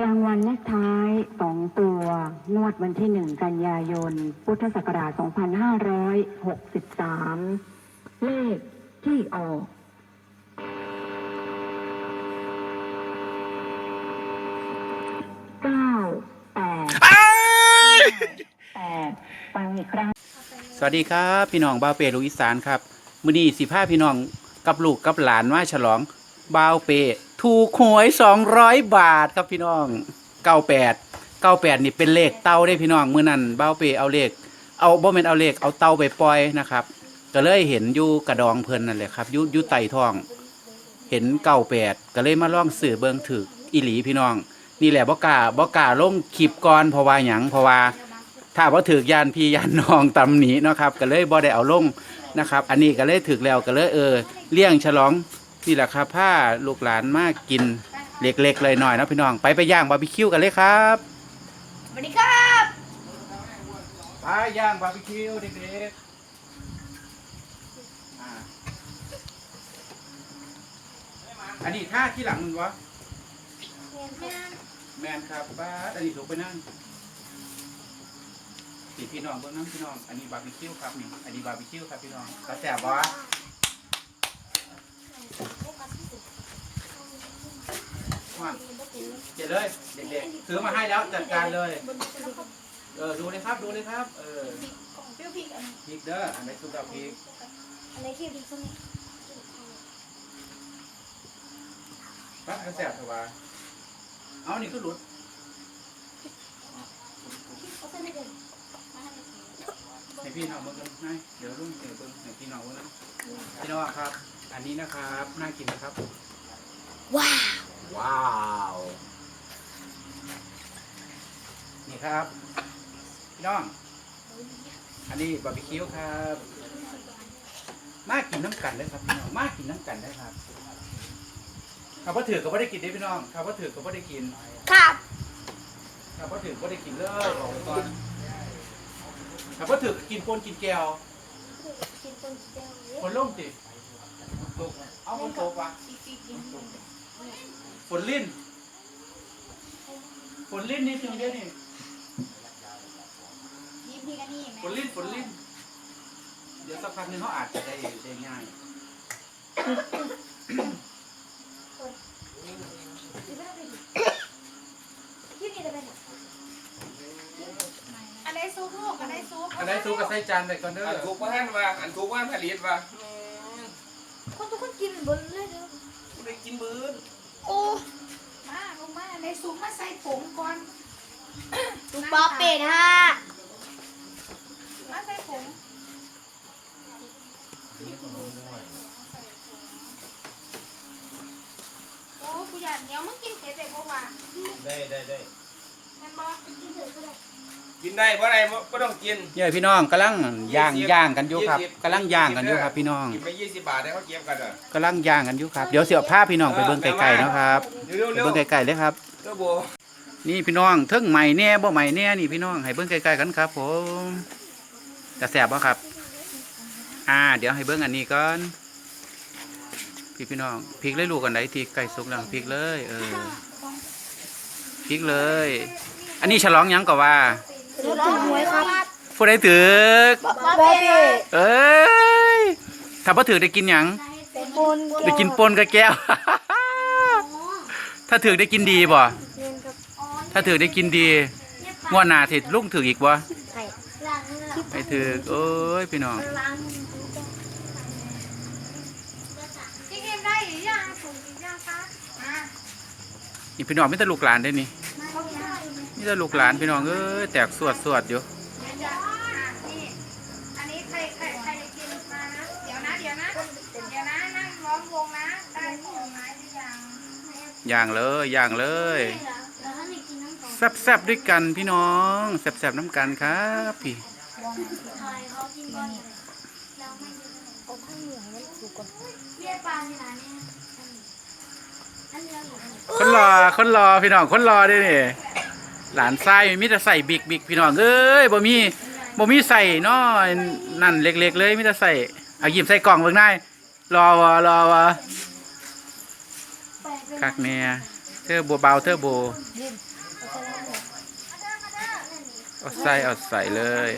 รางวัลเลขท้ายสองตัว งวดวันที่หนึ่งกันยายน พุทธศักราช 2563 เลขที่ออก เก้าแปดแปดฟังอีกครั้ง สวัสดีครับ พี่น้องบ้าวเปลูกอีสานครับ มื้อนี้สิพาพี่น้องกับลูกกับหลานมาฉลองบ้าวเป ถูกหวย200บาทครับพี่น้อง98 98นี่เป็นเลขเต้าได้พี่น้องเมื้อนั้นเบ้าเปเอาเลข เอาบ่แม่นเอาเลขเอาเต้าไปปล่อยนะครับ ก็เลยเห็นอยู่กระดองเพลินนั่นแหละครับอยู่อยู่ไตทอง เห็น98ก็เลยมาล่องสื่อเบิงถึกอีหลีพี่น้อง นี่แหละบ่กล้าบ่กล้าลงคลิปก่อนเพราะว่าหยังเพราะว่าถ้าว่าถือยานพี่ยานน้องตำหนีนะครับ ก็เลยบ่ได้เอาลงนะครับ อันนี้ก็เลยถือแล้วก็เลยเออเลี้ยงฉลอง นี่แหละครับผ้าลูกหลานมากินเล็กๆเลยหน่อยเนาะพี่น้องไปไปย่างบาร์บีคิวกันเลยครับสวัสดีครับไปย่างบาร์บีคิวเด็กๆอ่าอันนี้ท่าที่หลังมึงวะแมนครับบ้าสอันนี้ถูกไปนั่งสีพี่น้องเบื้องน้ำพี่น้อง อันนี้บาร์บีคิวครับนี่อันนี้บาร์บีคิวครับพี่น้องกระแสบวะ ว่าเจ็ดเลยเด็กๆซื้อมาให้แล้วจัดการเลย เออดูเลยครับดูเลยครับ เออเปรี้ยวพริกอันพริกเด้ออันไหนซุปดาวพริกอันไหนที่พริกส้มนี่ปักกระแสบถวายเอานี่ก็หลุดเขาเส้นไม่เด่นมาให้ให้พี่น้องเบิ่งกันให้เดี๋ยวลุงเดี๋ยวเบิ่งให้พี่น้องเบิ่งนะพี่น้องครับ อันนี้นะครับน่ากินนะครับ ว้าว ว้าว นี่ครับพี่น้อง อันนี้บาร์บีคิวครับ มากินน้ำกันเลยครับพี่น้อง มากินน้ำกันได้ครับข้าวผัดถือก็ไม่ได้กินได้พี่น้องข้าวผัดถือก็ไม่ได้กินครับข้าวผัดถือก็ได้กินเลยบอกไว้ก่อนข้าวผัดถือก็กินปนกินแก้วกินคนเดียวฝนล่มติตกเอาฝนตกวะ ฝนลิ้น ฝนลิ้นนิดนึงเดียวนี่ยิ้มพี่กันนี่ฝนลิ้นฝนลิ้น เดี๋ยวสักพักหนึงเขาอาจจะได้ได้ง่ายที่นี่จะเป็นอันไหนซุปลูกอันไหนซุปอันได้ซุปกับไส้จานไปก่อนเด้ออันทุกว่าท่านว่าอันทุกว่าผลิตว่าคนทุกคนกินบนเลยเด้อไม่ได้กินมื้อ โอ้มาลงมาในซุปมาใส่ผงก่อนลูกป๊อปเป็ดฮะมาใส่ผงโอ้กูอยากเดี๋ยวมึงกินเผ็ดเลยเพราะว่าได้ได้ได้มันบอกกินเผ็ดก็ได้ กินได้เพราะอะไรก็ต้องกินเย้พี่น้องกำลังย่างยี่สิบย่างกันอยู่ครับยี่สิบกำลังย่างกันอยู่ครับพี่น้องกินไปยี่สิบบาทได้เขาเก็บกันอะกำลังย่างกันอยู่ครับเดี๋ยวเสียผ้าพี่น้องไปเบิ่งไก่ๆเนาะครับเร็วไปเร็วเบิ่งไก่ๆเลยครับเร็วโบนี่พี่น้องเทิงใหม่แน่บ่ใหม่แน่นี่พี่น้องให้เบิ่งไกลๆกันครับ ผมจะแสบบ่ครับ อ่า เดี๋ยวให้เบิ่งอันนี้ก่อนพี่พี่น้องพริกเลยลูกกันไหนที่ไก่สุกแล้วพริกเลย เออพริกเลย อันนี้ฉลองหยังก็ว่า ลูกถึงหวยครับผู้ใดถือกป๊อปเป็ดเอ้ยถ้าบ่ถือได้กินหยังปนได้กินปนกับแก้ว ถ้าถือได้กินดีบ่เงินครับถ้าถือได้กินดีงวดหน้าสิลุงถืออีกบ่ไข่ไปถือโอ้ยพี่น้องพี่เกมได้หรือยังถุงหรือยังคะมานี่พี่น้องไม่แต่ลูกหลานได้นี่เขามีอะไร นี่แต่ลูกหลานพี่น้องเอ้ยแตกสวดสวดอยู่เดี๋ยวจะอะนี่อันนี้ใครใครใครจะกินมานะเดี๋ยวนะเดี๋ยวนะเดี๋ยวนะนั่งล้อมวงนะได้ผลไม้หรือยังย่างเลยย่างเลยแล้วถ้าไม่กินน้ำของแซ่บแซบๆด้วยกันพี่น้องแซ่บแซบๆน้ำกันครับพี่ไทยเขากินก่อนเราไม่เอาข้าวเหนียวให้มันสุกก่อนเรียกปลาที่ร้านเนี่ยอันนี้เราคนรอคนรอพี่น้องคนรอด้วยนี่ หลานไส้มีแต่ใส่บิกบิกพี่น้องเอ้ยบ่มีบ่มีใส่น้อยนั่นเล็กๆเลยมีแต่ใส่เอาหยิบใส่กล่องเบิ่งได้รอวะรอวะคักแน่เเทอร์โบเบาเทอโบเอาใส่เอาใส่เลย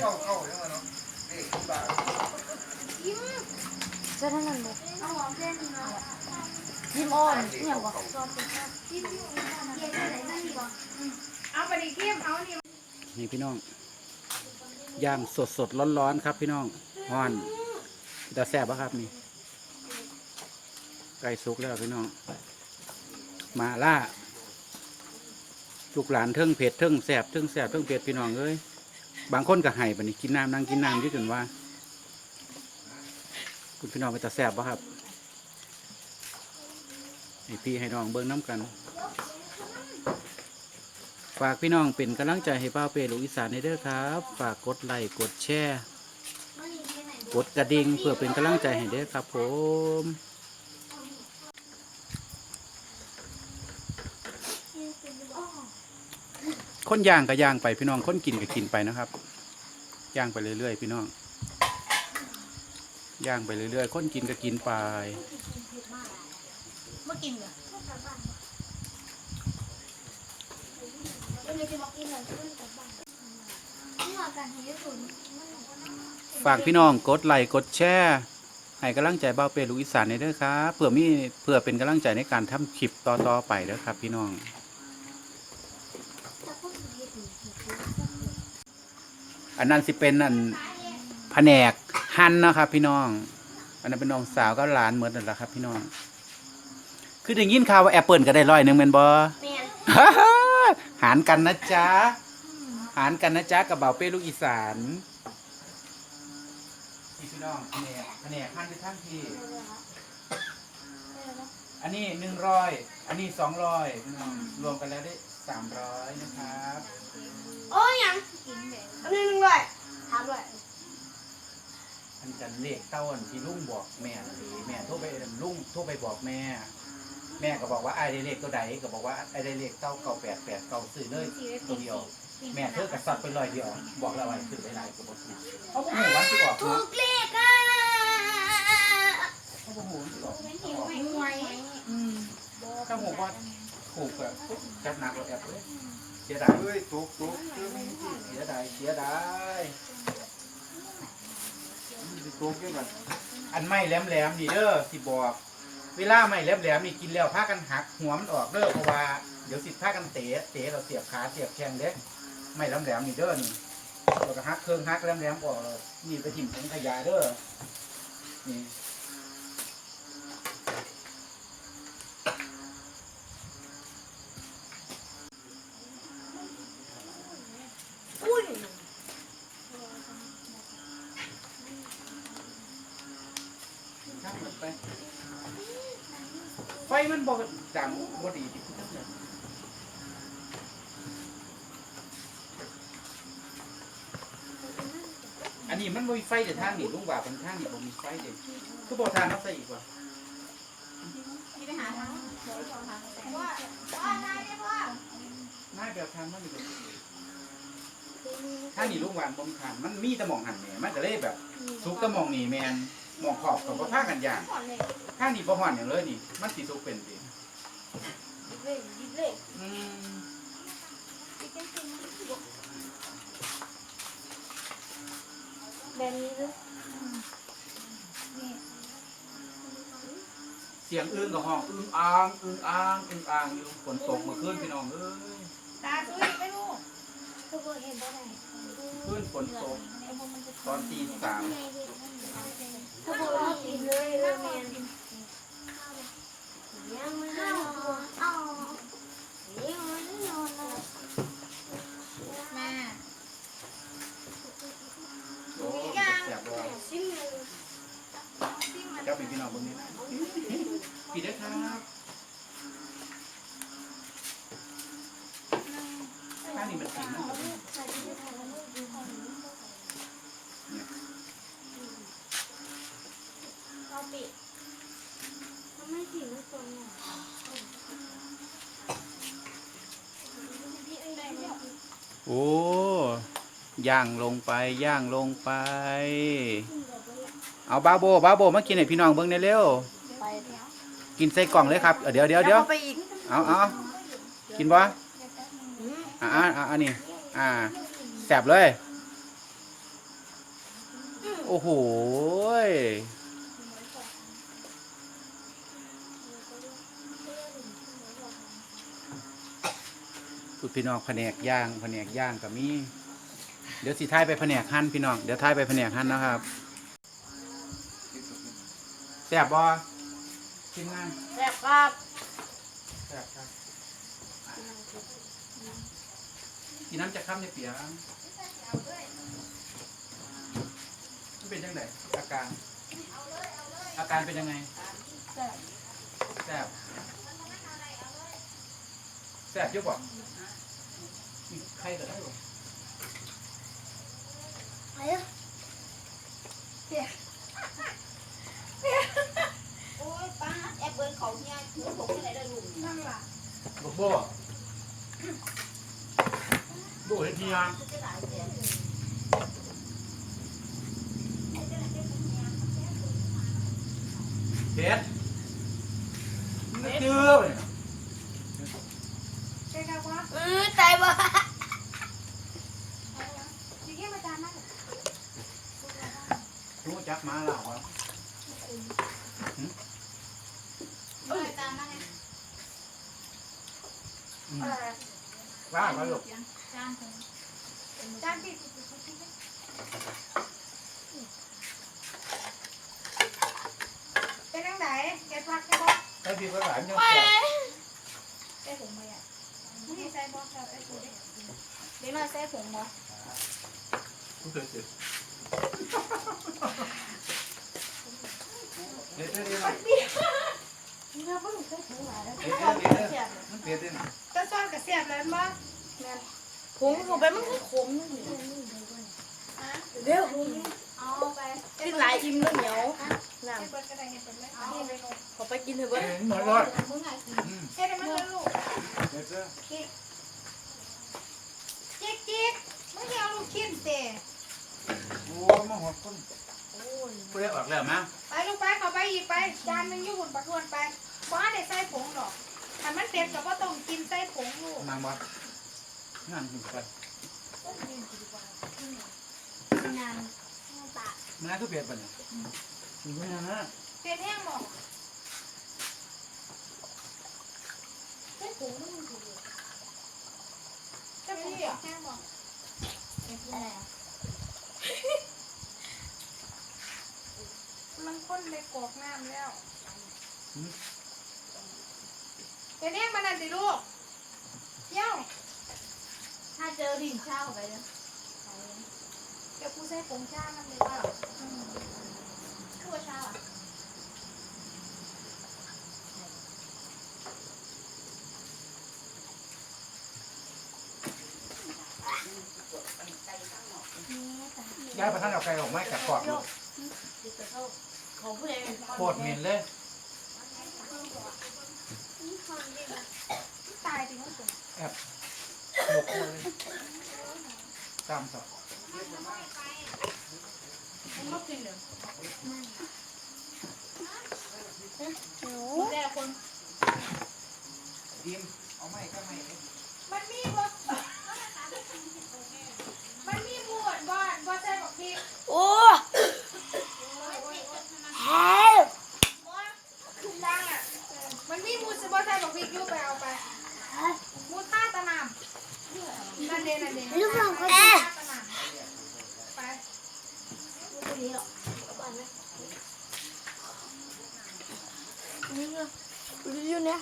ยิ้มอ่อนเนี่ยบอกยิ้มเย็นอะ เอาปดิเข้มเอานี่นี่พี่น้องย่างสดสดร้อนร้อนๆครับ พี่น้องฮ้อนจะแซบปะครับนี่ไก่สุกแล้วพี่น้อง มาล่าลูกหลานเทิงเผ็ดเทิงแสบเทิงแสบเทิงเผ็ดพี่น้องเอ้ยบางคนก็ให้บัดนี้กินน้ำนั่งกินน้ำยืดจนว่า คุณพี่น้องไปตาแสบปะครับให้พี่ให้น้องเบิ้งน้ำกัน ฝากพี่น้องเป็นกำลังใจให้ป้าเปลูกอีสานในเด้อครับ ฝากกดไลค์กดแชร์กดกระดิ่งเพื่อเป็นกำลังใจให้เด้อครับผมคนย่างก็ย่างไปพี่น้องคนกินก็กินไปนะครับย่างไปเรื่อยๆพี่น้องย่างไปเรื่อยๆคนกินก็กินไป เมื่อกินเหรอเดี๋ยวจะบอกกินหน่อยขึ้นกลับบ้านนี่ว่าการให้ญี่ปุ่นมัน ฝากพี่น้องกดไลค์กดแชร์ให้กำลังใจเบ้าเปลูกอีสานในเด้อครับเพื่อมีเพื่อเป็นกำลังใจในการทำคลิปต่อๆไปเด้อครับ พี่น้องถ้าพูดถึงญี่ปุ่นอันนั้นสิเป็นอันแผนกหั่นเนาะครับ พี่น้อง อันนั้นเป็นน้องสาวก็หลานเหมือนนั่นแหละครับ พี่น้อง คือได้ยินข่าวว่าแอปเปิลก็ได้ร้อยหนึ่งแม่นบ่แมน หารกันนะจ๊ะ หารกันนะจ๊ะกับเบาเป้ลูกอีสานนี่พี่น้องแผนกแผนกหั่นที่ท่านที่อันนี้หนึ่งร้อยอันนี้สองร้อยพี่น้องรวมกันแล้วได้สามร้อยนะครับโอ้ยยังอันนี้หนึ่งด้วยถามด้วยอันจันเลขเต้าอันที่ลุงบอกแม่น่ะดิแม่โทรไปลุงโทรไปบอกแม่ แม่ก็บอกว่าไอ้ได้เลขตัวใดก็บอกว่าไอ้ได้เลขเต้าเก่าแปดแปดเก่าซื้อเลยตัวเดียว แม่เธอกระสับไปลอยเดียว บอกแล้วว่าซื้อหลายๆก็บอกถูกเขาบอกหูวันสิออกถูเนาะกเลขอะเขาบอกหูวันสิออกไม่หวยถ้าหูว่าถูกอะจัดหนักเราแอบเลยเสียดายเฮ้ยตุกตุกคือไม่จริงเสียดายเสียดายตุกยังไงอันไม่แหลมๆนี่เด้อสิบอก เวลาไม่แหลมๆนี่กินแล้วพากันหักหัวมันออกเด้อเพราะว่าเดี๋ยวสิพากันเตะเตะเราเสียบขาเสียบแข้งเด้ไม่แหลมๆนี่เด้อนี่เราก็หักเครื่องหักแหลมๆออกเลยนี่ไปถิ่มถังขยะเด้อนี่อุ้ยข้ามมันไป ไฟมันบอกดังบ่ดีที่คุณเนี่ยอันนี้มันบ่มีไฟแต่ทางนี่ลุงว่าเป็นทางนี่บ่มีไฟเด็คือบ่ทางเอาใส่อีกว่าที่ไปหาทางว่าว่านายได้ว่าน่าแบบทางมันนี่ก็ทางนี่ลุงว่าบ่มีทางมันมีแต่หมองหันแหม่มันก็เลยแบบสุกแต่หมองนี่แม่นห มองขอบกับบ่พากันอย่างก่อนเลยทางนี่บ่ฮ้อนหยังเลยนี่ มันสิสุกเป็นสิดิบเลขดิบเลขอืมแบบนี้เลยเสียงอื่นก็ห้องอึ้งอ่างอึ้งอ่างอึ้งอ่างอยู่ฝนตกเมื่อคืนพี่น้องเอ้ย ตาตุ้ยไม่รู้คือบ่ เห็นบ่ได้นฝนตกตอนตีสามถ้าบ่ว่ากินเลยเลยแม่นยังไม่ได้นอนอ๋อยังไม่ได้นอนเลยแม่โอ้ยแสบบ่ซิมเลยเจ้าเป็นพี่น้องบิ่งนี่พี่เด้ครับข้าง นี้มันสีมันก็เป็นเราปิดทำไมถึงไม่ตรงอะพี่เอ้ยได้เนี่ยโอ้ย่างลงไปย่างลงไป เอาบาโบบาโบมากินให้พี่น้องเบิ่งได้เร็วไปแล้วกินใส่กล่องเลยครับ เดี๋ยวเดี๋ยวเดี๋ยวไปอีกเอาเอากินบ่ อ่าอ่าอ่าอันนี้อ่าแสบเลย โอ้โหยพูดพี่น้องแผนกย่างแผนกย่างกับมี เดี๋ยวสิท้ายไปแผนกหั่นพี่น้องเดี๋ยวท้ายไปแผนกหั่นนะครับแสบบ่ทีมงานแซ่บครับแสบครับ กินน้ำจะค้ำในเปียกมันเป็นยังไงอาการ อาการเป็นยังไงแสบแสบเยอะกว่ามีใครก็ได้บ่เฮ้ยโอ้ยป้าแอบเบิร์นเขาเนี่ยถือผมที่ไหนได้ลุงนั่นล่ะบอกบ่บ่เห็นทียังเฮ็ดไม่เจอเลยใช่ครับว่าเออตายบ่จริงๆมาจานนั่นรู้จัก มาแล้วอะเออจานนั่นไงอื เป็นยังไงแกพักแกบอกให้พี่ก็หลานยังไปแสบใส่ผมไปอะนี่ใส่บอกกับไอ้ปุ๋ยเดี๋ยวหน่อยใส่ผงบ่กูเคยสิเด็ดเด็ดเด็ดเนื้อบ่หนูใส่ผงหลายแล้วเด็ดเด็ดเด็ดมันเด็ดเด็ดก็ซ้อนกับเสียบแล้วมั้ง ผงเข้าไปมันคือขมนี่เดี๋ยวเอาไปกินหลายอิ่มแล้วเหนียวน้ำขอไปกินเถอะเบิเห็ดนหมดเลยมึงไงอืมเฮ็ดให้มันเลยลูกจิ๊กจิ๊กมึงอย่าเอาลูกชิ้นเตะโอ้มาหัวคนกูได้ออกแล้วมั้งไปลูกไปข้าไปอีกไปจานหนึงอยู่หุ่นประทวนไปบ้าได้ใส่ผงหรอกถ้ามันเต็มก็บ่ต้องกินใส่ผงลูกนาบ่ งานกินไปงานตามันน่าทุเปียดปะเนี่ยกินไม่นานนะเป็นแห้งหมอกใส่ผงมันคือจะพี่แห้งหมอกอะไรมันข้นในกอกน้ำแล้วเป็นแห้งมันนั่นสิลูกเย้า ถ้าเจอดินเช่าไปแล้วเดี๋ยวกูใส่ผงชามันเลยว่าทั่วเช่าอะย้ายประธานเอาไก่ออกมาจากกรอบลูกของผู้ใดโคตรเหม็นเลย ตายจริงๆ แอบโยกเลย ตามต่อมันก็กินเหรอหนูแต่คนดิมเอาไม้ก็ไม้มันมีบ่มันมีหมวดบ้านบ่ใช่บอกพี่โอ้แฮวทุกดังอะ มันมีหมูสิบ่ใช่บอกพี่ยูไปเอาไปหมูต้าตะนามนั่น เดนั่นเดลูกน้องเขาแอ่ตะนามไปนี่หรอบ้านนะนี่ก็อยู่เนี่ย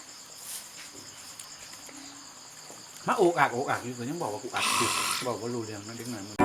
มาโอกอักโอกอักอยู่ก็ยังบอกว่ากูอักอยู่บอกว่ารู้เรื่องนั่นเด็กหน่อยมัน